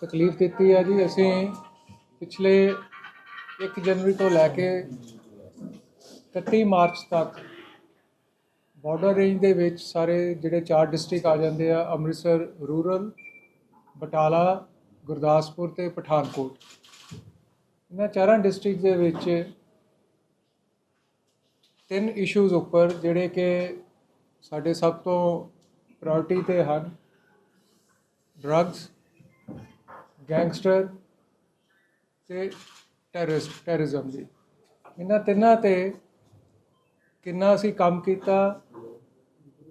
ਤਕਲੀਫ ਦਿੱਤੀ ਹੈ ਜੀ। ਅਸੀਂ ਪਿਛਲੇ 1 ਜਨਵਰੀ ਤੋਂ ਲੈ ਕੇ 31 ਮਾਰਚ ਤੱਕ ਬਾਰਡਰ ਰੇਂਜ ਦੇ ਵਿੱਚ ਸਾਰੇ ਜਿਹੜੇ ਚਾਰ ਡਿਸਟ੍ਰਿਕਟ ਆ ਜਾਂਦੇ ਆ, ਅੰਮ੍ਰਿਤਸਰ ਰੂਰਲ ਬਟਾਲਾ, ਗੁਰਦਾਸਪੁਰ ਤੇ ਪਠਾਨਕੋਟ। ਇਹਨਾਂ ਚਾਰਾਂ ਡਿਸਟ੍ਰਿਕਟ ਦੇ ਵਿੱਚ ਤਿੰਨ ਇਸ਼ੂਜ਼ ਉੱਪਰ ਜਿਹੜੇ ਕਿ ਸਾਡੇ ਸਭ ਤੋਂ ਪ੍ਰਾਇੋਰਟੀ ਤੇ ਹਨ। ਡਰੱਗਸ ਗੈਂਗਸਟਰ ਤੇ ਟੈਰਰਿਸਟ ਟੈਰਰਿਜ਼ਮ ਦੀ। ਇਹਨਾਂ ਤਿੰਨਾਂ ਤੇ ਕਿੰਨਾ ਅਸੀਂ ਕੰਮ ਕੀਤਾ,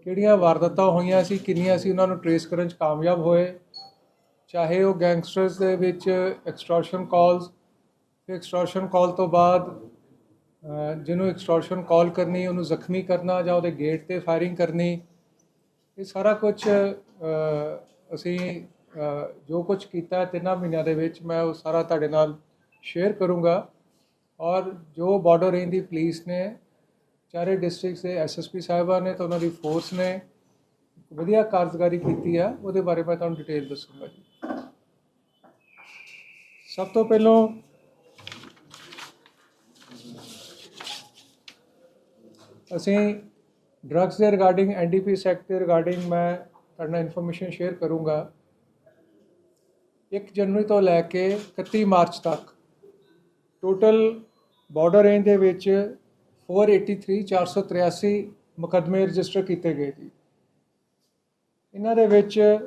ਕਿਹੜੀਆਂ ਵਾਰਦਾਤਾਂ ਹੋਈਆਂ ਸੀ, ਕਿੰਨੀਆਂ ਅਸੀਂ ਉਹਨਾਂ ਨੂੰ ਟਰੇਸ ਕਰਨ 'ਚ ਕਾਮਯਾਬ ਹੋਏ, ਚਾਹੇ ਉਹ ਗੈਂਗਸਟਰਸ ਦੇ ਵਿੱਚ ਐਕਸਟੋਰਸ਼ਨ ਕਾਲਸ ਫਿਰ ਐਕਸਟੋਰਸ਼ਨ ਕਾਲ ਤੋਂ ਬਾਅਦ ਜਿਹਨੂੰ ਐਕਸਟੋਰਸ਼ਨ ਕਾਲ ਕਰਨੀ, ਉਹਨੂੰ ਜ਼ਖਮੀ ਕਰਨਾ ਜਾਂ ਉਹਦੇ ਗੇਟ ਤੇ ਫਾਇਰਿੰਗ ਕਰਨੀ, ਇਹ ਸਾਰਾ ਕੁਝ ਅਸੀਂ ਜੋ ਕੁਝ ਕੀਤਾ ਤਿੰਨਾਂ ਮਹੀਨਿਆਂ ਦੇ ਵਿੱਚ ਮੈਂ ਉਹ ਸਾਰਾ ਤੁਹਾਡੇ ਨਾਲ ਸ਼ੇਅਰ ਕਰੂੰਗਾ। ਔਰ ਜੋ ਬਾਰਡਰ ਰੇਂਜ ਦੀ ਪੁਲਿਸ ਨੇ, ਚਾਰੇ ਡਿਸਟ੍ਰਿਕਟਸ ਦੇ ਐਸਐਸਪੀ ਸਾਹਿਬਾਂ ਨੇ ਤੇ ਉਹਨਾਂ ਦੀ ਫੋਰਸ ਨੇ, ਵਧੀਆ ਕਾਰਜਕਾਰੀ ਕੀਤੀ ਆ, ਉਹਦੇ ਬਾਰੇ ਮੈਂ ਤੁਹਾਨੂੰ ਡਿਟੇਲ ਦੱਸੂੰਗਾ ਜੀ। ਸਭ ਤੋਂ ਪਹਿਲਾਂ ਅਸੀਂ ਡਰੱਗਸ ਦੇ ਰਿਗਾਰਡਿੰਗ ਐਨਡੀਪੀ ਸੈਕਟ ਦੇ ਰਿਗਾਰਡਿੰਗ ਮੈਂ ਤੁਹਾਡੇ ਨਾਲ ਇਨਫੋਰਮੇਸ਼ਨ ਸ਼ੇਅਰ ਕਰੂੰਗਾ। 1 ਜਨਵਰੀ ਤੋਂ ਲੈ ਕੇ 31 ਮਾਰਚ ਤੱਕ ਟੋਟਲ ਬਾਰਡਰ ਰੇਂਜ ਦੇ ਵਿੱਚ 483 483 ਮੁਕੱਦਮੇ ਰਜਿਸਟਰ ਕੀਤੇ ਗਏ ਜੀ। ਇਹਨਾਂ ਦੇ ਵਿੱਚ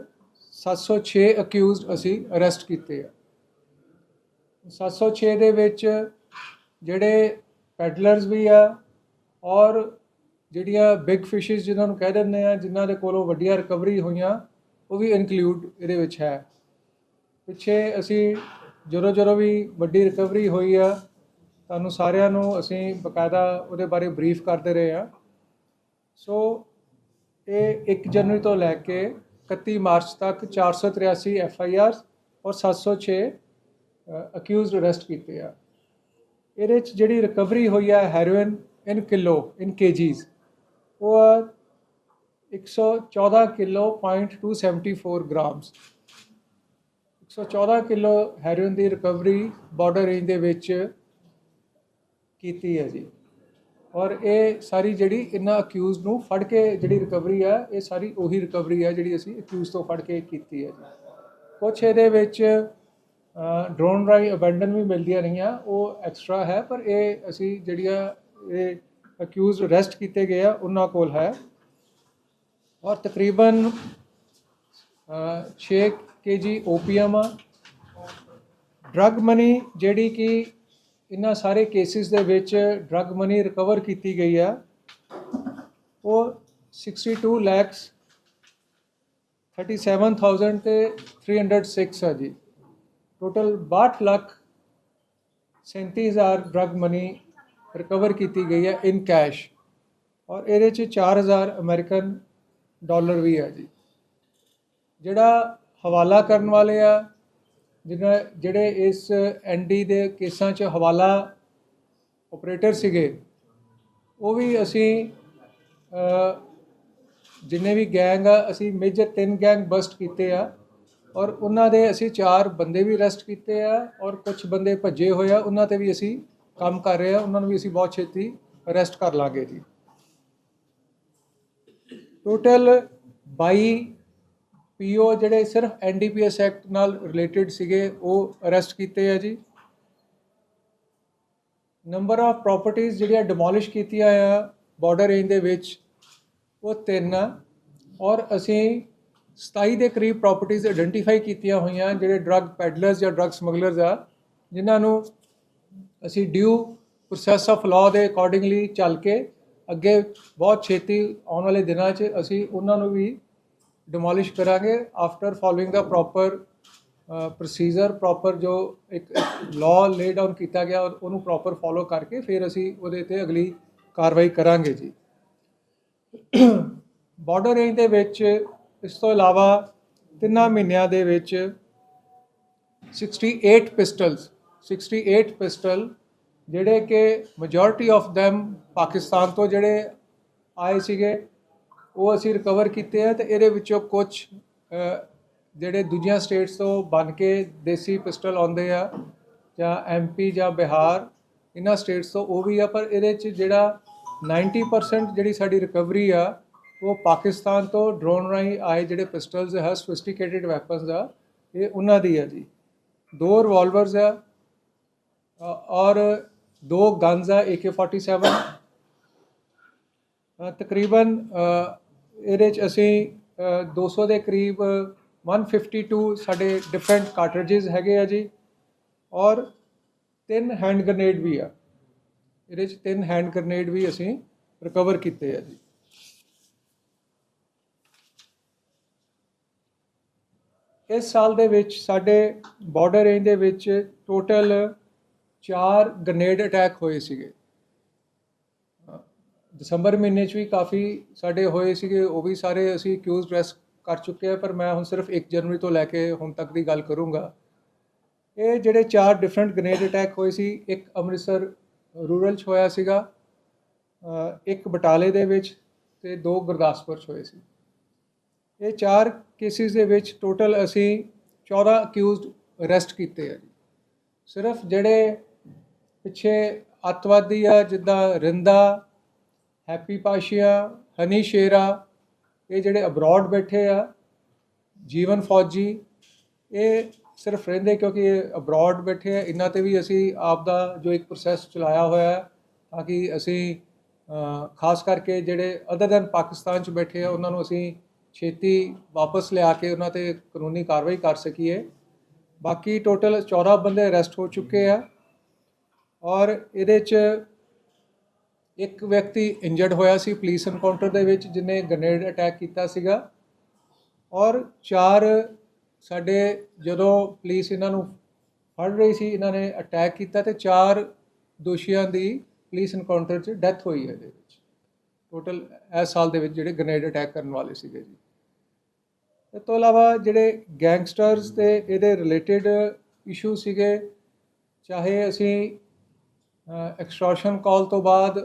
706 ਅਕਿਊਜ਼ਡ ਅਸੀਂ ਅਰੈਸਟ ਕੀਤੇ ਆ। 706 ਦੇ ਵਿੱਚ ਜਿਹੜੇ ਪੈਡਲਰਸ ਵੀ ਆ ਔਰ ਜਿਹੜੀਆਂ ਬਿਗ ਫਿਸ਼ਸ ਜਿਨ੍ਹਾਂ ਨੂੰ ਕਹਿ ਦਿੰਦੇ ਆ, ਜਿਨ੍ਹਾਂ ਦੇ ਕੋਲੋਂ ਵੱਡੀਆਂ ਰਿਕਵਰੀ ਹੋਈਆਂ, ਉਹ ਵੀ ਇਨਕਲੂਡ ਇਹਦੇ ਵਿੱਚ ਹੈ। ਪਿੱਛੇ ਅਸੀਂ ਜਦੋਂ ਜਦੋਂ ਵੀ ਵੱਡੀ ਰਿਕਵਰੀ ਹੋਈ ਆ। ਤੁਹਾਨੂੰ ਸਾਰਿਆਂ ਨੂੰ ਅਸੀਂ ਬਕਾਇਦਾ ਉਹਦੇ ਬਾਰੇ ਬਰੀਫ ਕਰਦੇ ਰਹੇ ਆ। ਸੋ ਇਹ 1 ਜਨਵਰੀ ਤੋਂ ਲੈ ਕੇ 31 ਮਾਰਚ ਤੱਕ 483 ਐਫ ਆਈ ਆਰ ਔਰ 706 ਅਕਿਊਜ਼ਡ ਅਰੈਸਟ ਕੀਤੇ ਆ। ਇਹਦੇ ਚ ਜਿਹੜੀ ਰਿਕਵਰੀ ਹੋਈ ਆ ਹੈਰੋਇਨ ਇਨ ਕਿਲੋ ਇਨ ਕੇਜੀਜ਼ ਉਹ ਆ 114 kilo .274 grams so 114 kilo heroin ਦੀ ਰਿਕਵਰੀ ਬਾਰਡਰ ਰੇਂਜ ਦੇ ਵਿੱਚ ਕੀਤੀ ਹੈ ਜੀ। ਔਰ ਇਹ ਸਾਰੀ ਜਿਹੜੀ ਇਹਨਾਂ ਅਕਿਊਜ਼ ਨੂੰ ਫੜ ਕੇ ਜਿਹੜੀ ਰਿਕਵਰੀ ਹੈ ਇਹ ਸਾਰੀ ਉਹੀ ਰਿਕਵਰੀ ਹੈ ਜਿਹੜੀ ਅਸੀਂ ਅਕਿਊਜ਼ ਤੋਂ ਫੜ ਕੇ ਕੀਤੀ ਹੈ ਜੀ। ਕੁਛ ਇਹਦੇ ਵਿੱਚ ਡਰੋਨ ਰਾਈ ਅਬੈਂਡਨ ਵੀ ਮਿਲਦੀਆਂ ਰਹੀਆਂ, ਉਹ ਐਕਸਟਰਾ ਹੈ, ਪਰ ਇਹ ਅਸੀਂ ਜਿਹੜੀਆਂ ਇਹ ਅਕਿਊਜ਼ ਅਰੈਸਟ ਕੀਤੇ ਗਏ ਆ, ਉਹਨਾਂ ਕੋਲ ਹੈ। ਔਰ ਤਕਰੀਬਨ 6 ਕਿ ਜੀ ਕੇਜੀ ਆ ਡਰੱਗ ਮਨੀ ਜਿਹੜੀ ਕਿ ਇਹਨਾਂ ਸਾਰੇ ਕੇਸਿਸ ਦੇ ਵਿੱਚ ਡਰੱਗ ਮਨੀ ਰਿਕਵਰ ਕੀਤੀ ਗਈ ਆ, ਉਹ 62 ਲੱਖ 37000 ਤੇ 306 ਆ ਜੀ। Total 62 lakh 37000 drug money recover ਕੀਤੀ ਗਈ ਹੈ ਇਨ ਕੈਸ਼ ਔਰ ਇਹਦੇ ਚ 4000 ਅਮਰੀਕਨ ਡਾਲਰ ਵੀ ਹੈ ਜੀ। ਜਿਹੜਾ ਹਵਾਲਾ ਕਰਨ ਵਾਲੇ ਆ ਜਿਹਨਾਂ ਜਿਹੜੇ ਇਸ ਐਨਡੀ ਦੇ ਕੇਸਾਂ 'ਚ ਹਵਾਲਾ ਆਪਰੇਟਰ ਸੀਗੇ, ਉਹ ਵੀ ਅਸੀਂ ਜਿੰਨੇ ਵੀ ਗੈਂਗ ਆ, ਅਸੀਂ ਮੇਜਰ ਤਿੰਨ ਗੈਂਗ ਬਸਟ ਕੀਤੇ ਆ ਔਰ ਉਹਨਾਂ ਦੇ ਅਸੀਂ ਚਾਰ ਬੰਦੇ ਵੀ ਅਰੈਸਟ ਕੀਤੇ ਆ ਔਰ ਕੁਝ ਬੰਦੇ ਭੱਜੇ ਹੋਏ ਆ, ਉਹਨਾਂ ਤੇ ਵੀ ਅਸੀਂ ਕੰਮ ਕਰ ਰਹੇ ਆ, ਉਹਨਾਂ ਨੂੰ ਵੀ ਅਸੀਂ ਬਹੁਤ ਛੇਤੀ ਅਰੈਸਟ ਕਰ ਲਾਂਗੇ ਜੀ। ਟੋਟਲ 22 ਪੀਓ ਜਿਹੜੇ ਸਿਰਫ ਐਨਡੀਪੀਐਸ ਐਕਟ ਨਾਲ ਰਿਲੇਟਡ ਸੀਗੇ, ਉਹ ਅਰੈਸਟ ਕੀਤੇ ਆ ਜੀ। ਨੰਬਰ ਆਫ ਪ੍ਰਾਪਰਟੀਆਂ ਜਿਹੜੀਆਂ ਡਿਮੋਲਿਸ਼ ਕੀਤੀਆਂ ਆ ਬਾਰਡਰ ਰੇਂਜ ਦੇ ਵਿੱਚ, ਉਹ ਤਿੰਨ ਆ। ਔਰ ਅਸੀਂ 27 ਦੇ ਕਰੀਬ ਪ੍ਰਾਪਰਟੀਆਂ ਆਇਡੈਂਟੀਫਾਈ ਕੀਤੀਆਂ ਹੋਈਆਂ, ਜਿਹੜੇ ਡਰੱਗ ਪੈਡਲਰਸ ਜਾਂ ਡਰੱਗ ਸਮਗਲਰਸ ਆ, ਜਿਨ੍ਹਾਂ ਨੂੰ ਅਸੀਂ ਡਿਊ ਪ੍ਰੋਸੈਸ ਆਫ ਲਾਅ ਦੇ ਅਕੋਰਡਿੰਗਲੀ ਚੱਲ ਕੇ ਅੱਗੇ ਬਹੁਤ ਛੇਤੀ ਆਉਣ ਵਾਲੇ ਦਿਨਾਂ 'ਚ ਅਸੀਂ ਉਹਨਾਂ ਨੂੰ ਵੀ ਡਿਮੋਲਿਸ਼ ਕਰਾਂਗੇ ਆਫਟਰ ਫੋਲੋਇੰਗ ਦਾ ਪ੍ਰੋਪਰ ਪ੍ਰੋਸੀਜਰ ਪ੍ਰੋਪਰ ਜੋ ਇੱਕ ਲਾਅ ਲੇ ਡਾਊਨ ਕੀਤਾ ਗਿਆ, ਉਹਨੂੰ ਪ੍ਰੋਪਰ ਫੋਲੋ ਕਰਕੇ ਫਿਰ ਅਸੀਂ ਉਹਦੇ ਤੇ ਅਗਲੀ ਕਾਰਵਾਈ ਕਰਾਂਗੇ ਜੀ। ਬਾਰਡਰ ਰੇਂਜ ਦੇ ਵਿੱਚ ਇਸ ਤੋਂ ਇਲਾਵਾ ਤਿੰਨਾਂ ਮਹੀਨਿਆਂ ਦੇ ਵਿੱਚ 68 ਪਿਸਟਲਸ 68 ਪਿਸਟਲ ਜਿਹੜੇ ਕਿ ਮੈਜੋਰਿਟੀ ਆਫ them ਪਾਕਿਸਤਾਨ ਤੋਂ ਜਿਹੜੇ ਆਏ ਸੀਗੇ ਉਹ ਅਸੀਂ ਰਿਕਵਰ ਕੀਤੇ ਆ ਤੇ ਇਹਦੇ ਵਿੱਚੋਂ ਕੁਝ ਜਿਹੜੇ ਦੂਜੀਆਂ ਸਟੇਟਸ ਤੋਂ ਬਣ ਕੇ ਦੇਸੀ ਪਿਸਟਲ ਆਉਂਦੇ ਆ ਜਾਂ ਐਮਪੀ ਜਾਂ ਬਿਹਾਰ ਇਹਨਾਂ ਸਟੇਟਸ ਤੋਂ ਉਹ ਵੀ ਆ ਪਰ ਇਹਦੇ ਚ ਜਿਹੜਾ 90% ਜਿਹੜੀ ਸਾਡੀ ਰਿਕਵਰੀ ਆ ਉਹ ਪਾਕਿਸਤਾਨ ਤੋਂ ਡਰੋਨ ਰਾਹੀਂ ਆਏ ਜਿਹੜੇ ਪਿਸਟਲਸ ਹੈ ਸੋਫਿਸਟੀਕੇਟਿਡ ਵੈਪਨਸ ਆ ਇਹ ਉਹਨਾਂ ਦੀ ਆ ਜੀ। ਦੋ ਰਿਵਾਲਵਰਸ ਆ ਔਰ ਦੋ ਗਨਸ ਆ AK47 ਅ, ਤਕਰੀਬਨ ਇਹਦੇ ਚ ਅਸੀਂ ਅ, 200 ਦੇ ਕਰੀਬ 152 ਸਾਡੇ ਡਿਫਰੈਂਟ ਕਾਰਟ੍ਰਿਜਸ ਹੈਗੇ ਆ ਜੀ। ਔਰ ਤਿੰਨ ਹੈਂਡ ਗ੍ਰਨੇਡ ਵੀ ਆ। ਇਹਦੇ ਚ ਤਿੰਨ ਹੈਂਡ ਗ੍ਰਨੇਡ ਵੀ ਅਸੀਂ ਰਿਕਵਰ ਕੀਤੇ ਆ ਜੀ। ਇਸ ਸਾਲ ਦੇ ਵਿੱਚ ਸਾਡੇ ਬਾਰਡਰ ਰੇਂਜ ਦੇ ਵਿੱਚ ਟੋਟਲ 4 ਗ੍ਰਨੇਡ ਅਟੈਕ ਹੋਏ ਸੀਗੇ। ਦਸੰਬਰ ਮਹੀਨੇ 'ਚ ਵੀ ਕਾਫੀ ਸਾਡੇ ਹੋਏ ਸੀਗੇ, ਉਹ ਵੀ ਸਾਰੇ ਅਸੀਂ ਅਕਿਊਜ਼ ਰੈਸ ਕਰ ਚੁੱਕੇ ਆ, ਪਰ ਮੈਂ ਹੁਣ ਸਿਰਫ 1 ਜਨਵਰੀ ਤੋਂ ਲੈ ਕੇ ਹੁਣ ਤੱਕ ਦੀ ਗੱਲ ਕਰੂੰਗਾ। ਇਹ ਜਿਹੜੇ ਚਾਰ ਡਿਫਰੈਂਟ ਗ੍ਰਨੇਡ ਅਟੈਕ ਹੋਏ ਸੀ, ਇੱਕ ਅੰਮ੍ਰਿਤਸਰ ਰੂਰਲ 'ਚ ਹੋਇਆ ਸੀਗਾ ਇੱਕ ਬਟਾਲੇ ਦੇ ਵਿੱਚ ਤੇ ਦੋ ਗੁਰਦਾਸਪੁਰ 'ਚ ਹੋਏ ਸੀ। ਇਹ ਚਾਰ ਕੇਸਿਸ ਦੇ ਵਿੱਚ ਟੋਟਲ ਅਸੀਂ 14 ਅਕਿਊਜ਼ਡ ਅਰੈਸਟ ਕੀਤੇ ਆ ਜੀ। ਸਿਰਫ ਜਿਹੜੇ ਪਿੱਛੇ ਅੱਤਵਾਦੀ ਆ, ਜਿੱਦਾਂ ਰਿੰਦਾ ਹੈਪੀ ਪਾਸ਼ੀਆ, ਹਨੀ ਸ਼ੇਰਾ, ਇਹ ਜਿਹੜੇ ਅਬਰੋਡ ਬੈਠੇ ਆ, ਜੀਵਨ ਫੌਜੀ, ਇਹ ਸਿਰਫ ਰਹਿੰਦੇ ਕਿਉਂਕਿ ਇਹ ਅਬਰੋਡ ਬੈਠੇ ਆ, ਇਹਨਾਂ ਤੇ ਵੀ ਅਸੀਂ ਆਪ ਦਾ ਜੋ ਇੱਕ ਪ੍ਰੋਸੈਸ ਚਲਾਇਆ ਹੋਇਆ ਹੈ, ਤਾਂ ਕਿ ਅਸੀਂ ਖਾਸ ਕਰਕੇ ਜਿਹੜੇ ਅਦਰ ਦੈਨ ਪਾਕਿਸਤਾਨ ਚ ਬੈਠੇ ਆ, ਉਹਨਾਂ ਨੂੰ ਅਸੀਂ ਛੇਤੀ ਵਾਪਸ ਲਿਆ ਕੇ ਉਹਨਾਂ ਤੇ ਕਾਨੂੰਨੀ ਕਾਰਵਾਈ ਕਰ ਸਕੀਏ। ਬਾਕੀ ਟੋਟਲ 14 ਬੰਦੇ ਅਰੈਸਟ ਹੋ ਚੁੱਕੇ ਆ ਔਰ ਇਹਦੇ ਚ ਇੱਕ ਵਿਅਕਤੀ ਇੰਜਰਡ ਹੋਇਆ ਸੀ ਪੁਲਿਸ ਐਨਕਾਊਂਟਰ ਦੇ ਵਿੱਚ ਜਿਨੇ ਗ੍ਰਨੇਡ ਅਟੈਕ ਕੀਤਾ ਸੀਗਾ। ਔਰ ਚਾਰ ਸਾਡੇ ਜਦੋਂ ਪੁਲਿਸ ਇਹਨਾਂ ਨੂੰ ਫੜ ਰਹੀ ਸੀ, ਇਹਨਾਂ ਨੇ ਅਟੈਕ ਕੀਤਾ ਤੇ ਚਾਰ ਦੋਸ਼ੀਆਂ ਦੀ ਪੁਲਿਸ ਐਨਕਾਊਂਟਰ 'ਚ ਡੈਥ ਹੋਈ ਹੈ ਇਹਦੇ ਵਿੱਚ। ਟੋਟਲ ਇਸ ਸਾਲ ਦੇ ਵਿੱਚ ਜਿਹੜੇ ਗ੍ਰਨੇਡ ਅਟੈਕ ਕਰਨ ਵਾਲੇ ਸੀਗੇ ਜੀ। ਇਸ ਤੋਂ ਇਲਾਵਾ ਜਿਹੜੇ ਗੈਂਗਸਟਰਸ ਤੇ ਇਹਦੇ ਰਿਲੇਟਡ ਇਸ਼ੂ ਸੀਗੇ, ਚਾਹੇ ਅਸੀਂ ਐਕਸਟ੍ਰੈਕਸ਼ਨ ਕਾਲ ਤੋਂ ਬਾਅਦ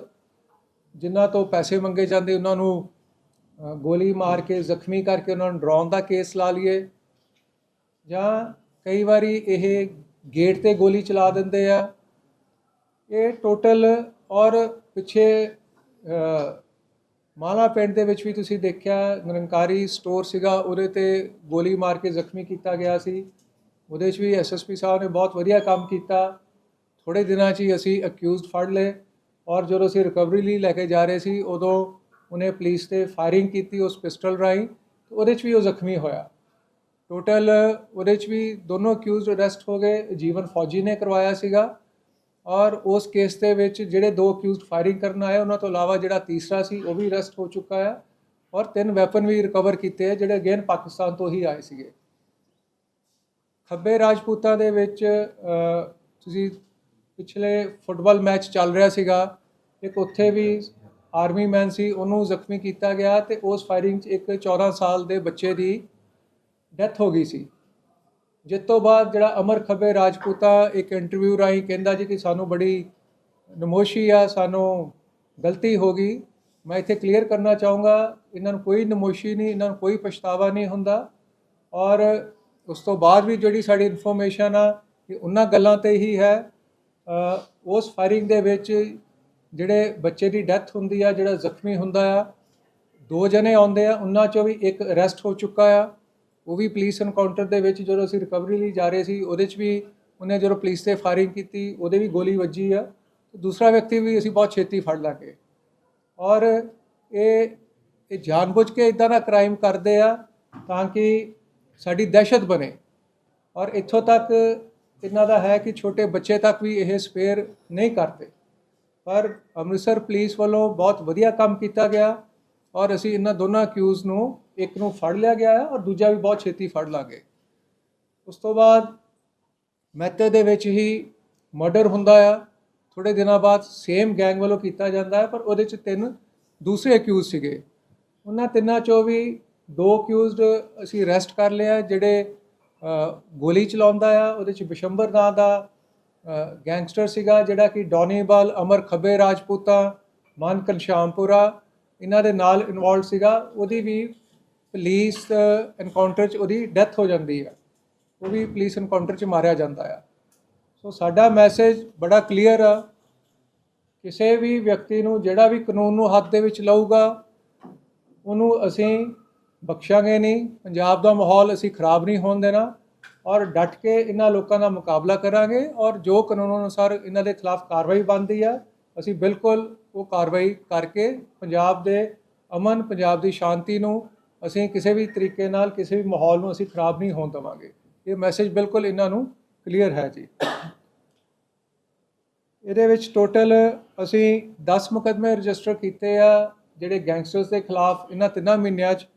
ਜਿਨ੍ਹਾਂ ਤੋਂ ਪੈਸੇ ਮੰਗੇ ਜਾਂਦੇ, ਉਹਨਾਂ ਨੂੰ ਗੋਲੀ ਮਾਰ ਕੇ, ਜ਼ਖਮੀ ਕਰਕੇ ਉਹਨਾਂ ਨੂੰ ਡਰਾਉਣ ਦਾ ਕੇਸ ਲਾ ਲਈਏ। ਜਾਂ ਕਈ ਵਾਰੀ ਇਹ ਗੇਟ ਤੇ ਗੋਲੀ ਚਲਾ ਦਿੰਦੇ ਆ। ਇਹ ਟੋਟਲ ਔਰ ਪਿੱਛੇ ਮਾਲਾ ਪਿੰਡ ਦੇ ਵਿੱਚ ਵੀ ਤੁਸੀਂ ਦੇਖਿਆ, ਨਿਰੰਕਾਰੀ ਸਟੋਰ ਸੀਗਾ, ਉਹਦੇ ਤੇ ਗੋਲੀ ਮਾਰ ਕੇ ਜ਼ਖਮੀ ਕੀਤਾ ਗਿਆ ਸੀ। ਉਹਦੇ 'ਚ ਵੀ ਐਸਐਸਪੀ ਸਾਹਿਬ ਨੇ ਬਹੁਤ ਵਧੀਆ ਕੰਮ ਕੀਤਾ। ਥੋੜੇ ਦਿਨਾਂ 'ਚ ਹੀ ਅਸੀਂ ਅਕਿਊਜ਼ਡ ਫੜ ਲਏ। ਔਰ ਜਦੋਂ ਅਸੀਂ ਰਿਕਵਰੀ ਲਈ ਲੈ ਕੇ ਜਾ ਰਹੇ ਸੀ, ਉਦੋਂ ਉਹਨੇ ਪੁਲਿਸ ਤੇ ਫਾਇਰਿੰਗ ਕੀਤੀ, ਉਸ ਪਿਸਟਲ ਰਾਹੀਂ ਉਹਦੇ 'ਚ ਵੀ ਉਹ ਜ਼ਖਮੀ ਹੋਇਆ। ਟੋਟਲ ਉਹਦੇ 'ਚ ਵੀ ਦੋਨੋਂ ਅਕਿਊਜ਼ਡ ਅਰੈਸਟ ਹੋ ਗਏ, ਜੀਵਨ ਫੌਜੀ ਨੇ ਕਰਵਾਇਆ ਸੀਗਾ। ਔਰ ਉਸ ਕੇਸ ਦੇ ਵਿੱਚ ਜਿਹੜੇ ਦੋ ਅਕਿਊਜ਼ਡ ਫਾਇਰਿੰਗ ਕਰਨ ਆਏ, ਉਹਨਾਂ ਤੋਂ ਇਲਾਵਾ ਜਿਹੜਾ ਤੀਸਰਾ ਸੀ, ਉਹ ਵੀ ਅਰੈਸਟ ਹੋ ਚੁੱਕਾ ਹੈ। ਔਰ ਤਿੰਨ ਵੈਪਨ ਵੀ ਰਿਕਵਰ ਕੀਤੇ ਆ ਜਿਹੜੇ ਅਗੇਨ ਪਾਕਿਸਤਾਨ ਤੋਂ ਹੀ ਆਏ ਸੀਗੇ। ਖੱਬੇ ਰਾਜਪੂਤਾਂ ਦੇ ਵਿੱਚ ਤੁਸੀਂ ਪਿਛਲੇ ਫੁੱਟਬਾਲ ਮੈਚ ਚੱਲ ਰਿਹਾ ਸੀਗਾ ਇੱਕ ਉੱਥੇ ਵੀ ਆਰਮੀ ਮੈਨ ਸੀ, ਉਹਨੂੰ ਜ਼ਖਮੀ ਕੀਤਾ ਗਿਆ ਤੇ ਉਸ ਫਾਇਰਿੰਗ 'ਚ ਇੱਕ 14 ਸਾਲ ਦੇ ਬੱਚੇ ਦੀ ਡੈਥ ਹੋ ਗਈ ਸੀ। ਜਿਸ ਤੋਂ ਬਾਅਦ ਜਿਹੜਾ ਅਮਰ ਖੱਬੇ ਰਾਜਪੂਤਾ ਇੱਕ ਇੰਟਰਵਿਊ ਰਾਹੀਂ ਕਹਿੰਦਾ ਜੀ ਕਿ ਸਾਨੂੰ ਬੜੀ ਨਮੋਸ਼ੀ ਆ, ਸਾਨੂੰ ਗਲਤੀ ਹੋ ਗਈ। ਮੈਂ ਇੱਥੇ ਕਲੀਅਰ ਕਰਨਾ ਚਾਹੂੰਗਾ, ਇਹਨਾਂ ਨੂੰ ਕੋਈ ਨਮੋਸ਼ੀ ਨਹੀਂ, ਇਹਨਾਂ ਨੂੰ ਕੋਈ ਪਛਤਾਵਾ ਨਹੀਂ ਹੁੰਦਾ। ਔਰ ਉਸ ਤੋਂ ਬਾਅਦ ਵੀ ਜਿਹੜੀ ਸਾਡੀ ਇਨਫੋਰਮੇਸ਼ਨ ਆ ਕਿ ਉਹਨਾਂ ਗੱਲਾਂ ਤੇ ਹੀ ਹੈ। ਉਸ ਫਾਇਰਿੰਗ ਦੇ ਵਿੱਚ ਜਿਹੜੇ ਬੱਚੇ ਦੀ ਡੈਥ ਹੁੰਦੀ ਆ, ਜਿਹੜਾ ਜ਼ਖਮੀ ਹੁੰਦਾ ਆ, ਦੋ ਜਣੇ ਆਉਂਦੇ ਆ, ਉਹਨਾਂ ਚੋਂ ਵੀ ਇੱਕ ਅਰੈਸਟ ਹੋ ਚੁੱਕਾ ਆ। ਉਹ ਵੀ ਪੁਲਿਸ ਐਨਕਾਊਂਟਰ ਦੇ ਵਿੱਚ ਜਦੋਂ ਅਸੀਂ ਰਿਕਵਰੀ ਲਈ ਜਾ ਰਹੇ ਸੀ, ਉਹਦੇ 'ਚ ਵੀ ਉਹਨੇ ਜਦੋਂ ਪੁਲਿਸ ਤੇ ਫਾਇਰਿੰਗ ਕੀਤੀ, ਉਹਦੇ ਵੀ ਗੋਲੀ ਵੱਜੀ ਆ। ਦੂਸਰਾ ਵਿਅਕਤੀ ਵੀ ਅਸੀਂ ਬਹੁਤ ਛੇਤੀ ਫੜ ਲਾਂਗੇ। ਔਰ ਇਹ ਇਹ ਜਾਣਬੁੱਝ ਕੇ ਇਦਾਂ ਦਾ ਕ੍ਰਾਈਮ ਕਰਦੇ ਆ ਤਾਂ ਕਿ ਸਾਡੀ ਦਹਿਸ਼ਤ ਬਣੇ। ਔਰ ਇੱਥੋਂ ਤੱਕ ਇਹਨਾਂ ਦਾ ਹੈ ਕਿ ਛੋਟੇ ਬੱਚੇ ਤੱਕ ਵੀ ਇਹ ਸਪੇਅਰ ਨਹੀਂ ਕਰਦੇ। ਪਰ ਅੰਮ੍ਰਿਤਸਰ ਪੁਲਿਸ ਵੱਲੋਂ ਬਹੁਤ ਵਧੀਆ ਕੰਮ ਕੀਤਾ ਗਿਆ ਔਰ ਅਸੀਂ ਇਹਨਾਂ ਦੋਨਾਂ ਅਕਿਊਜ਼ ਨੂੰ ਇੱਕ ਨੂੰ ਫੜ ਲਿਆ ਗਿਆ ਹੈ ਔਰ ਦੂਜਾ ਵੀ ਬਹੁਤ ਛੇਤੀ ਫੜ ਲਾਂਗੇ। ਉਸ ਤੋਂ ਬਾਅਦ ਮਹਿਤੇ ਦੇ ਵਿੱਚ ਹੀ ਮਰਡਰ ਹੁੰਦਾ ਆ। ਥੋੜੇ ਦਿਨਾਂ ਬਾਅਦ ਸੇਮ ਗੈਂਗ ਵੱਲੋਂ ਕੀਤਾ ਜਾਂਦਾ ਹੈ, ਪਰ ਉਹਦੇ ਚ ਤਿੰਨ ਦੂਸਰੇ ਅਕਿਊਜ਼ ਸੀਗੇ। ਉਹਨਾਂ ਤਿੰਨਾਂ ਚੋਂ ਵੀ ਦੋ ਅਕਿਊਜ਼ਡ ਅਸੀਂ ਅਰੈਸਟ ਕਰ ਲਿਆ ਜਿਹੜੇ ਗੋਲੀ ਚਲਾਉਂਦਾ ਆ, ਉਹਦੇ ਚ ਬਿਸ਼ੰਬਰ ਨਾਂ ਦਾ ਗੈਂਗਸਟਰ ਸੀਗਾ ਜਿਹੜਾ ਕਿ ਡੋਨੀਵਾਲ ਅਮਰ ਖੱਬੇ ਰਾਜਪੂਤਾ, ਮਨ ਘਨਸ਼ਾਮਪੁਰਾ ਇਹਨਾਂ ਦੇ ਨਾਲ ਇਨਵੋਲਡ ਸੀਗਾ। ਉਹਦੀ ਵੀ ਪੁਲਿਸ ਐਨਕਾਊਂਟਰ 'ਚ ਉਹਦੀ ਡੈਥ ਹੋ ਜਾਂਦੀ ਆ ਉਹ ਵੀ ਪੁਲਿਸ ਐਨਕਾਊਂਟਰ 'ਚ ਮਾਰਿਆ ਜਾਂਦਾ ਆ। ਸੋ ਸਾਡਾ ਮੈਸੇਜ ਬੜਾ ਕਲੀਅਰ ਆ। ਕਿਸੇ ਵੀ ਵਿਅਕਤੀ ਨੂੰ ਜਿਹੜਾ ਵੀ ਕਾਨੂੰਨ ਨੂੰ ਹੱਥ ਦੇ ਵਿੱਚ ਲਊਗਾ, ਉਹਨੂੰ ਅਸੀਂ ਬਖਸ਼ਾਂਗੇ ਨਹੀਂ। ਪੰਜਾਬ ਦਾ ਮਾਹੌਲ ਅਸੀਂ ਖਰਾਬ ਨਹੀਂ ਹੋਣ ਦੇਣਾ। ਔਰ ਡਟ ਕੇ ਇਹਨਾਂ ਲੋਕਾਂ ਦਾ ਮੁਕਾਬਲਾ ਕਰਾਂਗੇ ਔਰ ਜੋ ਕਾਨੂੰਨ ਅਨੁਸਾਰ ਇਹਨਾਂ ਦੇ ਖਿਲਾਫ ਕਾਰਵਾਈ ਬਣਦੀ ਆ, ਅਸੀਂ ਬਿਲਕੁਲ ਉਹ ਕਾਰਵਾਈ ਕਰਕੇ ਪੰਜਾਬ ਦੇ ਅਮਨ, ਪੰਜਾਬ ਦੀ ਸ਼ਾਂਤੀ ਨੂੰ ਅਸੀਂ ਕਿਸੇ ਵੀ ਤਰੀਕੇ ਨਾਲ, ਕਿਸੇ ਵੀ ਮਾਹੌਲ ਨੂੰ ਅਸੀਂ ਖਰਾਬ ਨਹੀਂ ਹੋਣ ਦੇਵਾਂਗੇ। ਇਹ ਮੈਸੇਜ ਬਿਲਕੁਲ ਇਹਨਾਂ ਨੂੰ ਕਲੀਅਰ ਹੈ ਜੀ। ਇਹਦੇ ਵਿੱਚ ਟੋਟਲ ਅਸੀਂ 10 ਮੁਕਦਮੇ ਰਜਿਸਟਰ ਕੀਤੇ ਆ, ਜਿਹੜੇ ਗੈਂਗਸਟਰਸ ਦੇ ਖਿਲਾਫ ਇਹਨਾਂ ਤਿੰਨਾਂ ਮਹੀਨਿਆਂ 'ਚ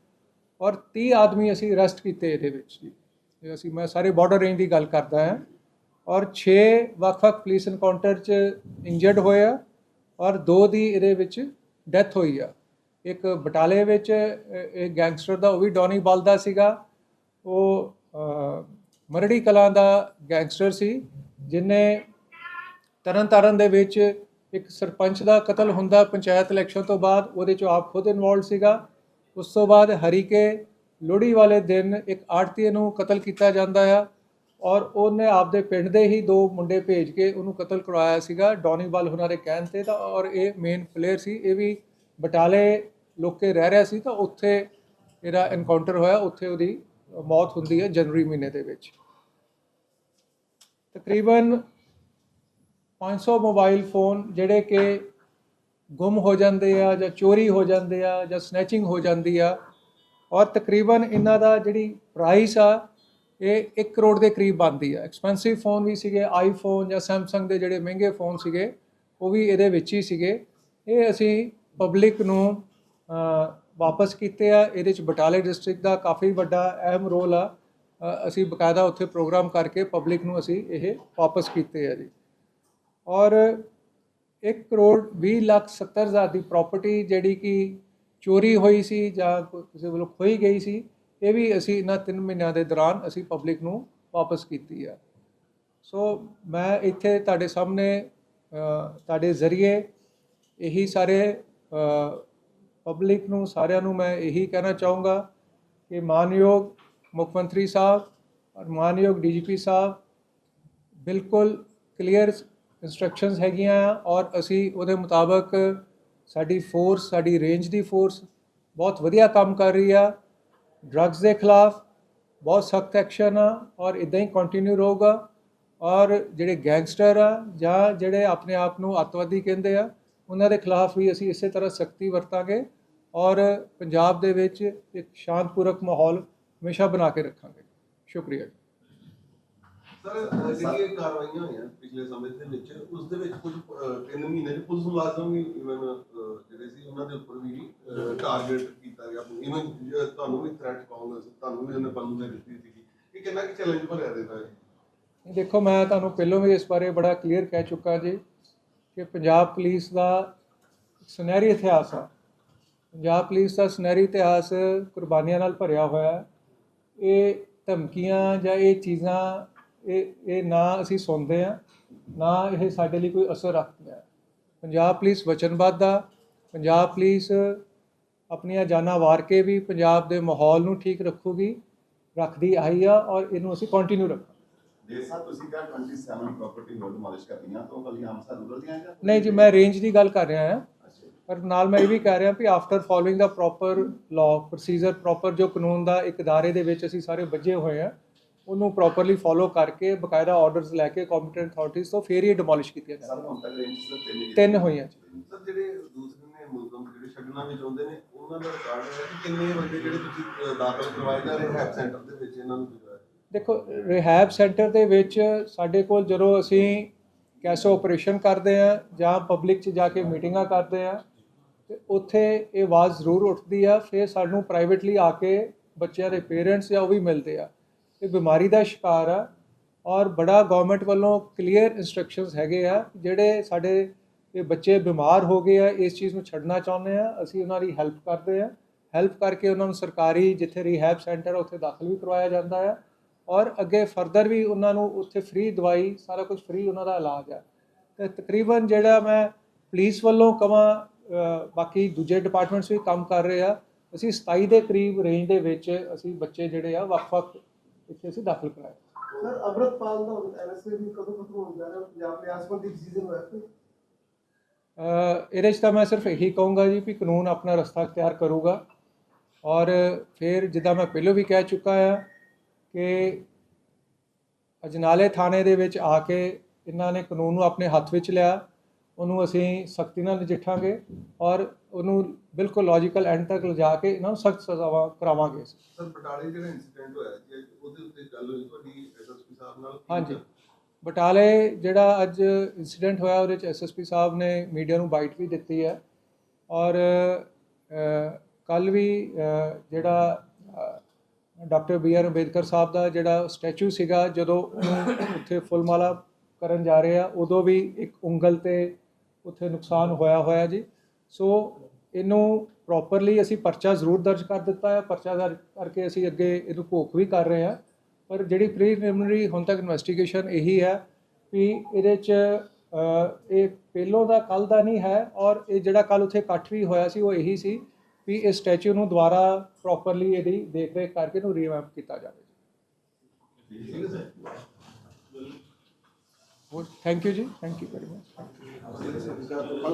ਔਰ 30 ਆਦਮੀ ਅਸੀਂ ਅਰੈਸਟ ਕੀਤੇ ਇਹਦੇ ਵਿੱਚ ਜੀ। ਇਹ ਅਸੀਂ ਮੈਂ ਸਾਰੇ ਬਾਰਡਰ ਰੇਂਜ ਦੀ ਗੱਲ ਕਰਦਾ ਹਾਂ। ਔਰ 6 ਵੱਖ-ਵੱਖ ਪੁਲਿਸ ਐਨਕਾਊਂਟਰ 'ਚ ਇੰਜਰਡ ਹੋਏ ਆ ਔਰ ਦੋ ਦੀ ਇਹਦੇ ਵਿੱਚ ਡੈਥ ਹੋਈ ਆ। ਇੱਕ ਬਟਾਲੇ ਵਿੱਚ ਅ, ਗੈਂਗਸਟਰ ਦਾ ਉਹ ਵੀ ਡੌਨੀ ਬਲਦਾ ਸੀਗਾ। ਉਹ ਮਰੜੀ ਕਲਾਂ ਦਾ ਗੈਂਗਸਟਰ ਸੀ ਜਿਨੇ ਤਰਨਤਾਰਨ ਦੇ ਵਿੱਚ ਇੱਕ ਸਰਪੰਚ ਦਾ ਕਤਲ ਹੁੰਦਾ ਪੰਚਾਇਤ ਇਲੈਕਸ਼ਨ ਤੋਂ ਬਾਅਦ ਉਹਦੇ 'ਚ ਆਪ ਖੁਦ ਇਨਵੋਲਡ ਸੀਗਾ। ਉਸ ਤੋਂ ਬਾਅਦ ਹਰੀਕੇ ਲੋਹੜੀ ਵਾਲੇ ਦਿਨ ਇੱਕ ਆੜਤੀਏ ਨੂੰ ਕਤਲ ਕੀਤਾ ਜਾਂਦਾ ਆ ਔਰ ਉਹਨੇ ਆਪਦੇ ਪਿੰਡ ਦੇ ਹੀ ਦੋ ਮੁੰਡੇ ਭੇਜ ਕੇ ਉਹਨੂੰ ਕਤਲ ਕਰਵਾਇਆ ਸੀਗਾ, ਡੌਨੀਵਾਲ ਉਹਨਾਂ ਦੇ ਕਹਿਣ ਤੇ ਤਾਂ ਔਰ ਇਹ ਮੇਨ ਪਲੇਅਰ ਸੀ, ਇਹ ਵੀ ਬਟਾਲੇ ਲੋਕੇ ਰਹਿ ਰਿਹਾ ਸੀ ਤਾਂ ਉੱਥੇ ਇਹਦਾ ਐਨਕਾਊਂਟਰ ਹੋਇਆ, ਉੱਥੇ ਉਹਦੀ ਮੌਤ ਹੁੰਦੀ ਹੈ ਜਨਵਰੀ ਮਹੀਨੇ ਦੇ ਵਿੱਚ। ਤਕਰੀਬਨ 500 ਮੋਬਾਈਲ ਫੋਨ ਜਿਹੜੇ ਕਿ ਗੁੰਮ ਹੋ ਜਾਂਦੇ ਆ ਜਾਂ ਚੋਰੀ ਹੋ ਜਾਂਦੇ ਆ ਜਾਂ ਸਨੈਚਿੰਗ ਹੋ ਜਾਂਦੀ ਆ ਔਰ ਤਕਰੀਬਨ ਇਹਨਾਂ ਦਾ ਜਿਹੜੀ ਪ੍ਰਾਈਸ ਆ, ਇਹ 1 ਕਰੋੜ ਦੇ ਕਰੀਬ ਬਣਦੀ ਆ। ਐਕਸਪੈਂਸਿਵ ਫੋਨ ਵੀ ਸੀਗੇ ਆਈਫੋਨ ਜਾਂ ਸੈਮਸੰਗ ਦੇ ਜਿਹੜੇ ਮਹਿੰਗੇ ਫੋਨ ਸੀਗੇ, ਉਹ ਵੀ ਇਹਦੇ ਵਿੱਚ ਹੀ ਸੀਗੇ। ਇਹ ਅਸੀਂ ਪਬਲਿਕ ਨੂੰ ਵਾਪਸ ਕੀਤੇ ਆ। ਇਹਦੇ ਚ ਬਟਾਲੇ ਡਿਸਟ੍ਰਿਕਟ ਦਾ ਕਾਫੀ ਵੱਡਾ ਅਹਿਮ ਰੋਲ ਆ। ਅਸੀਂ ਬਕਾਇਦਾ ਉੱਥੇ ਪ੍ਰੋਗਰਾਮ ਕਰਕੇ ਪਬਲਿਕ ਨੂੰ ਅਸੀਂ ਇਹ ਵਾਪਸ ਕੀਤੇ ਆ ਜੀ। ਔਰ 1 ਕਰੋੜ 20 ਲੱਖ 70 ਹਜ਼ਾਰ ਦੀ ਪ੍ਰਾਪਰਟੀ ਜਿਹੜੀ ਕਿ ਚੋਰੀ ਹੋਈ ਸੀ ਜਾਂ ਕੋ- ਕਿਸੇ ਵੱਲੋਂ ਖੋਈ ਗਈ ਸੀ, ਇਹ ਵੀ ਅਸੀਂ ਇਹਨਾਂ 3 ਮਹੀਨਿਆਂ ਦੇ ਦੌਰਾਨ ਅਸੀਂ ਪਬਲਿਕ ਨੂੰ ਵਾਪਸ ਕੀਤੀ ਆ। ਸੋ ਮੈਂ ਇੱਥੇ ਤੁਹਾਡੇ ਸਾਹਮਣੇ ਤੁਹਾਡੇ ਜ਼ਰੀਏ ਇਹੀ ਸਾਰੇ ਪਬਲਿਕ ਨੂੰ, ਸਾਰਿਆਂ ਨੂੰ ਮੈਂ ਇਹੀ ਕਹਿਣਾ ਚਾਹੂੰਗਾ ਕਿ ਮਾਨਯੋਗ ਮੁੱਖ ਮੰਤਰੀ ਸਾਹਿਬ ਔਰ ਮਾਨਯੋਗ ਡੀਜੀਪੀ ਸਾਹਿਬ, ਬਿਲਕੁਲ ਕਲੀਅਰ ਇਨਸਟਰਕਸ਼ਨਸ ਹੈਗੀਆਂ ਆ ਔਰ ਅਸੀਂ ਉਹਦੇ ਮੁਤਾਬਕ ਸਾਡੀ ਫੋਰਸ ਸਾਡੀ ਰੇਂਜ ਦੀ ਫੋਰਸ ਬਹੁਤ ਵਧੀਆ ਕੰਮ ਕਰ ਰਹੀ ਆ। ਡਰੱਗਸ ਦੇ ਖਿਲਾਫ ਬਹੁਤ ਸਖਤ ਐਕਸ਼ਨ ਆ ਔਰ ਇਦਾਂ ਹੀ ਕੰਟੀਨਿਊ ਰਹੂਗਾ ਔਰ ਜਿਹੜੇ ਗੈਂਗਸਟਰ ਆ ਜਾਂ ਜਿਹੜੇ ਆਪਣੇ ਆਪ ਨੂੰ ਅੱਤਵਾਦੀ ਕਹਿੰਦੇ ਆ, ਉਹਨਾਂ ਦੇ ਖਿਲਾਫ ਵੀ ਅਸੀਂ ਇਸੇ ਤਰ੍ਹਾਂ ਸਖਤੀ ਵਰਤਾਂਗੇ ਔਰ ਪੰਜਾਬ ਦੇ ਵਿੱਚ ਇੱਕ ਸ਼ਾਂਤਪੂਰਕ ਮਾਹੌਲ ਹਮੇਸ਼ਾ ਬਣਾ ਕੇ ਰੱਖਾਂਗੇ। ਸ਼ੁਕਰੀਆ ਜੀ। ਸਰ ਜਿਹੜੀਆਂ ਕਾਰਵਾਈਆਂ ਹੋਈਆਂ ਪਿਛਲੇ ਸਮੇਂ ਦੇ ਵਿੱਚ ਉਸ ਦੇ ਵਿੱਚ ਕੁਝ ਅਹ, ਮਹੀਨੇ ਚ ਪੁਲਿਸ ਮੁਲਾਜ਼ਮ ਵੀ ਇਵਨ ਜਿਹੜੇ ਸੀ ਉਹਨਾਂ ਦੇ ਉੱਪਰ ਵੀ ਟਾਰਗੇਟ ਕੀਤਾ ਗਿਆ। ਇਵਨ ਤੁਹਾਨੂੰ ਵੀ ਥ੍ਰੈਟ ਕਾਲ ਤੁਹਾਨੂੰ ਵੀ ਉਹਨੇ ਬੰਦੂ ਦੇ ਦਿੱਤੀ ਸੀ ਇਹ ਕਿੰਨਾ ਕਿ ਚੈਲੰਜ ਭਰਿਆ ਦੇਦਾ ਹੈ ਦੇਖੋ ਮੈਂ ਤੁਹਾਨੂੰ ਪਹਿਲਾਂ ਵੀ ਇਸ ਬਾਰੇ ਬੜਾ ਕਲੀਅਰ ਕਹਿ ਚੁੱਕਾ ਜੀ ਕਿ ਪੰਜਾਬ ਪੁਲਿਸ ਦਾ ਸੁਨਹਿਰੀ ਇਤਿਹਾਸ ਆ। ਪੰਜਾਬ ਪੁਲਿਸ ਦਾ ਸੁਨਹਿਰੀ ਇਤਿਹਾਸ ਕੁਰਬਾਨੀਆਂ ਨਾਲ ਭਰਿਆ ਹੋਇਆ ਹੈ। ਇਹ ਧਮਕੀਆਂ ਜਾਂ ਇਹ ਚੀਜ਼ਾਂ ਇਹ ਇਹ ਨਾ ਅਸੀਂ ਸੁਣਦੇ ਆ ਨਾ ਇਹ ਸਾਡੇ ਲਈ ਕੋਈ ਅਸਰ ਰੱਖਦੀਆਂ ਪੰਜਾਬ ਪੁਲਿਸ ਵਚਨਬੱਧ ਆ ਪੰਜਾਬ ਪੁਲਿਸ ਆਪਣੀਆਂ ਜਾਨਾਂ ਵਾਰ ਕੇ ਵੀ ਪੰਜਾਬ ਦੇ ਮਾਹੌਲ ਨੂੰ ਠੀਕ ਰੱਖੂਗੀ ਰੱਖਦੀ ਆਈ ਆ ਔਰ ਇਹਨੂੰ ਅਸੀਂ ਕੰਟੀਨਿਊ ਰੱਖਾਂਗੇ। ਦੇ ਸਾਹਿਬ ਤੁਸੀਂ ਕਿਹਾ 27 ਪ੍ਰਾਪਰਟੀ ਹੋਰ ਡਿਮੋਲਿਸ਼ ਕਰਨੀਆਂ ਤਾਂ ਉਹ ਕੱਲੀਆਂ ਅੰਮ੍ਰਿਤਸਰ ਰੂਰਲ ਦੀਆਂ ਜਾਂ ਨਹੀਂ ਜੀ ਮੈਂ ਰੇਂਜ ਦੀ ਗੱਲ ਕਰ ਰਿਹਾ ਹਾਂ। ਪਰ ਨਾਲ ਮੈਂ ਇਹ ਵੀ ਕਹਿ ਰਿਹਾ ਵੀ ਆਫਟਰ ਫੋਲੋਇੰਗ ਦਾ ਪ੍ਰੋਪਰ ਲਾਅ ਪ੍ਰੋਸੀਜਰ ਪ੍ਰੋਪਰ ਜੋ ਕਾਨੂੰਨ ਦਾ ਇੱਕ ਅਦਾਰੇ ਦੇ ਵਿੱਚ ਅਸੀਂ ਸਾਰੇ ਵੱਜੇ ਹੋਏ ਆ ਉਹਨੂੰ ਪ੍ਰੋਪਰਲੀ ਫੋਲੋ ਕਰਕੇ ਬਕਾਇਦਾ ਆਰਡਰਸ ਲੈ ਕੇ ਕੰਪੀਟੈਂਟ ਅਥਾਰਟੀਜ਼ ਤੋਂ ਫੇਰ ਹੀ ਡਿਮੋਲਿਸ਼ ਕੀਤੀਆਂ ਦੇ ਤਿੰਨ ਹੋਈਆਂ। ਸਰ ਜਿਹੜੇ ਦੂਸਰੇ ਨੇ ਮੁਲਜ਼ਮ ਜਿਹੜੇ ਛੱਡਣਾ ਵੀ ਚਾਹੁੰਦੇ ਨੇ ਉਹਨਾਂ ਦਾ ਰਿਕਾਰਡ ਹੈ ਕਿ ਕਿੰਨੇ ਬੰਦੇ ਜਿਹੜੇ ਤੁਸੀਂ ਦਾਖਲ ਕਰਵਾਏ ਜਾ ਰਹੇ ਹੈਲਥ ਸੈਂਟਰ ਦੇ ਵਿੱਚ ਇਹਨਾਂ ਨੂੰ? ਦੇਖੋ ਰਿਹੈਬ ਸੈਂਟਰ ਦੇ ਵਿੱਚ ਸਾਡੇ ਕੋਲ ਜਦੋਂ ਅਸੀਂ ਕੈਸੋ ਆਪਰੇਸ਼ਨ ਕਰਦੇ ਆ ਜਾਂ ਪਬਲਿਕ 'ਚ ਜਾ ਕੇ ਮੀਟਿੰਗਾਂ ਕਰਦੇ ਆ ਤੇ ਉੱਥੇ ਇਹ ਆਵਾਜ਼ ਜ਼ਰੂਰ ਉੱਠਦੀ ਆ ਫਿਰ ਸਾਨੂੰ ਪ੍ਰਾਈਵੇਟਲੀ ਆ ਕੇ ਬੱਚਿਆਂ ਦੇ ਪੇਰੈਂਟਸ ਜਾਂ ਉਹ ਵੀ ਮਿਲਦੇ ਆ। ਇਹ ਬਿਮਾਰੀ ਦਾ ਸ਼ਿਕਾਰ ਆ ਔਰ ਬੜਾ ਗਵਰਨਮੈਂਟ ਵੱਲੋਂ ਕਲੀਅਰ ਇਨਸਟਰਕਸ਼ਨਸ ਹੈਗੇ ਆ ਜਿਹੜੇ ਸਾਡੇ ਇਹ ਬੱਚੇ ਬਿਮਾਰ ਹੋ ਗਏ ਆ, ਇਸ ਚੀਜ਼ ਨੂੰ ਛੱਡਣਾ ਚਾਹੁੰਦੇ ਆ, ਅਸੀਂ ਉਹਨਾਂ ਦੀ ਹੈਲਪ ਕਰਦੇ ਆ। ਹੈਲਪ ਕਰਕੇ ਉਹਨਾਂ ਨੂੰ ਸਰਕਾਰੀ ਜਿੱਥੇ ਰੀਹੈਬ ਸੈਂਟਰ ਉੱਥੇ ਦਾਖਲ ਵੀ ਕਰਵਾਇਆ ਜਾਂਦਾ ਆ ਔਰ ਅੱਗੇ ਫਰਦਰ ਵੀ ਉਹਨਾਂ ਨੂੰ ਉੱਥੇ ਫ੍ਰੀ ਦਵਾਈ, ਸਾਰਾ ਕੁਝ ਫ੍ਰੀ ਉਹਨਾਂ ਦਾ ਇਲਾਜ ਆ। ਤੇ ਤਕਰੀਬਨ ਜਿਹੜਾ ਮੈਂ ਪੁਲਿਸ ਵੱਲੋਂ ਕਵਾਂ ਬਾਕੀ ਦੂਜੇ ਡਿਪਾਰਟਮੈਂਟਸ ਵੀ ਕੰਮ ਕਰ ਰਹੇ ਆ, ਅਸੀਂ 27 ਦੇ ਕਰੀਬ ਰੇਂਜ ਦੇ ਵਿੱਚ ਅਸੀਂ ਬੱਚੇ ਜਿਹੜੇ ਆ, ਵੱਖ-ਵੱਖ ਇੱਥੇ ਅਸੀਂ ਦਾਖਲ ਕਰਾਏ ਸਰ ਅਮਰਤਪਾਲ ਦਾ ਹੁਣ ਐਨਐਸਏ ਵੀ ਕਦੋਂ ਖਤਮ ਹੋਣ ਜਾ ਰਿਹਾ? ਪੰਜਾਬ ਦੇ ਆਸਮਾਨੀ ਡਿਸੀਜਨ ਹੋਇਆ ਅ, ਇਹਦੇ 'ਚ ਤਾਂ ਮੈਂ ਸਿਰਫ ਇਹੀ ਕਹੂੰਗਾ ਜੀ ਵੀ ਕਾਨੂੰਨ ਆਪਣਾ ਰਸਤਾ ਅਖਤਿਆਰ ਕਰੂਗਾ। ਔਰ ਫਿਰ ਜਿੱਦਾਂ ਮੈਂ ਪਹਿਲਾਂ ਵੀ ਕਹਿ ਚੁੱਕਾ ਆ ਕਿ ਅਜਨਾਲੇ ਥਾਣੇ ਦੇ ਵਿੱਚ ਆ ਕੇ ਇਹਨਾਂ ਨੇ ਕਾਨੂੰਨ ਨੂੰ ਆਪਣੇ ਹੱਥ ਵਿੱਚ ਲਿਆ। ਉਹਨੂੰ ਅਸੀਂ ਸਖਤੀ ਨਾਲ ਨਜਿੱਠਾਂਗੇ ਔਰ ਉਹਨੂੰ ਬਿਲਕੁਲ ਲੌਜੀਕਲ ਐਂਡ ਤੱਕ ਲਿਜਾ ਕੇ ਇਹਨਾਂ ਨੂੰ ਸਖਤ ਸਜ਼ਾਵਾਂ ਕਰਾਵਾਂਗੇ ਸਰ ਬਟਾਲੇ ਜਿਹੜਾ ਇਨਸੀਡੈਂਟ ਹੋਇਆ ਜੀ ਉਹਦੇ ਉੱਤੇ ਗੱਲ ਹੋਈ ਤੁਹਾਡੀ ਐਸਐਸਪੀ ਸਾਹਿਬ ਨਾਲ ਹਾਂਜੀ? ਬਟਾਲੇ ਜਿਹੜਾ ਅੱਜ ਇਨਸੀਡੈਂਟ ਹੋਇਆ ਉਹਦੇ ਚ ਐਸਐਸਪੀ ਸਾਹਿਬ ਨੇ ਮੀਡੀਆ ਨੂੰ ਬਾਈਟ ਵੀ ਦਿੱਤੀ ਹੈ ਔਰ ਕੱਲ ਵੀ ਜਿਹੜਾ doctor B R Ambedkar Sahib ਦਾ ਜਿਹੜਾ ਸਟੈਚੂ ਸੀਗਾ ਜਦੋਂ ਉਹਨੂੰ ਉੱਥੇ ਫੁੱਲਮਾਲਾ ਕਰਨ ਜਾ ਰਹੇ ਆ ਉਦੋਂ ਵੀ ਇੱਕ ਉਂਗਲ ਤੇ ਉੱਥੇ ਨੁਕਸਾਨ ਹੋਇਆ ਹੋਇਆ ਜੀ। ਸੋ ਇਹਨੂੰ ਪ੍ਰੋਪਰਲੀ ਅਸੀਂ ਪਰਚਾ ਜ਼ਰੂਰ ਦਰਜ ਕਰ ਦਿੱਤਾ ਹੈ। ਪਰਚਾ ਦਰਜ ਕਰਕੇ ਅਸੀਂ ਅੱਗੇ ਇਹਨੂੰ ਭੋਖ ਵੀ ਕਰ ਰਹੇ ਹਾਂ। ਪਰ ਜਿਹੜੀ ਪ੍ਰੀਲਿਮਿਨਰੀ ਹੁਣ ਤੱਕ ਇਨਵੈਸਟੀਗੇਸ਼ਨ ਇਹੀ ਹੈ ਵੀ ਇਹਦੇ ਚ ਇਹ ਪਹਿਲੋਂ ਦਾ ਕੱਲ ਦਾ ਨਹੀਂ ਹੈ ਔਰ ਇਹ ਜਿਹੜਾ ਕੱਲ ਉੱਥੇ ਇਕੱਠ ਵੀ ਹੋਇਆ ਸੀ ਉਹ ਇਹੀ ਸੀ ਵੀ ਇਸ ਸਟੈਚੂ ਨੂੰ ਦੁਬਾਰਾ ਪ੍ਰੋਪਰਲੀ ਇਹਦੀ ਦੇਖ ਰੇਖ ਕਰਕੇ ਇਹਨੂੰ ਰੀਵੈਂਪ ਕੀਤਾ ਜਾਵੇ। ਥੈਂਕ ਯੂ ਜੀ ਥੈਂਕ ਯੂ ਵੈਰੀ ਮਚ